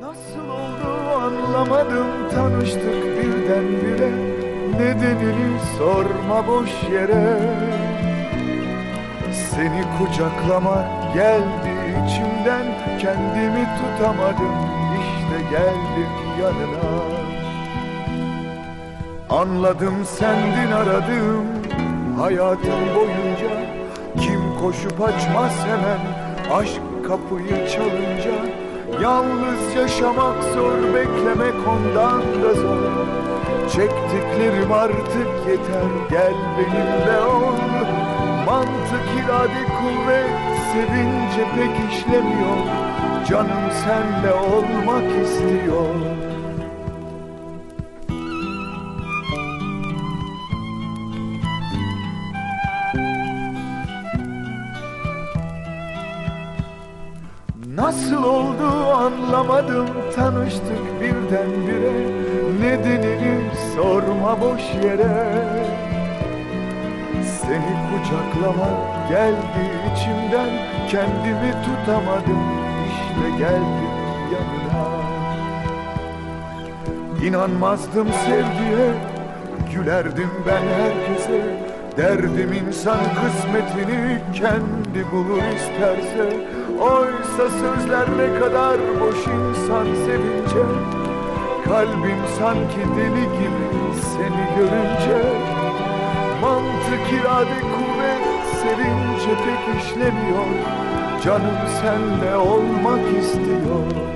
Nasıl oldu anlamadım. Tanıştık birdenbire. Nedenini sorma boş yere. Seni kucaklama geldi içimden. Kendimi tutamadım işte geldim yanına. Anladım sendin aradım hayatım boyunca. Kim koşup açmaz hemen aşk kapıyı çalınca Yalnız yaşamak zor beklemek ondan da zor. Çektiklerim artık yeter gel benimle ol. Mantık irade kuvvet sevince pek işlemiyor. Canım senle olmak istiyor Nasıl oldu anlamadım tanıştık birdenbire. Nedenini sorma boş yere. Seni kucaklamak geldi içimden Kendimi tutamadım işte geldim yanına. İnanmazdım sevgiye Gülerdim ben herkese. Derdim insan kısmetini kendi bulur isterse Oysa sözler ne kadar boş insan sevince Kalbim sanki deli gibi seni görünce. Mantık irade kuvvet sevince pek işlemiyor Canım senle olmak istiyor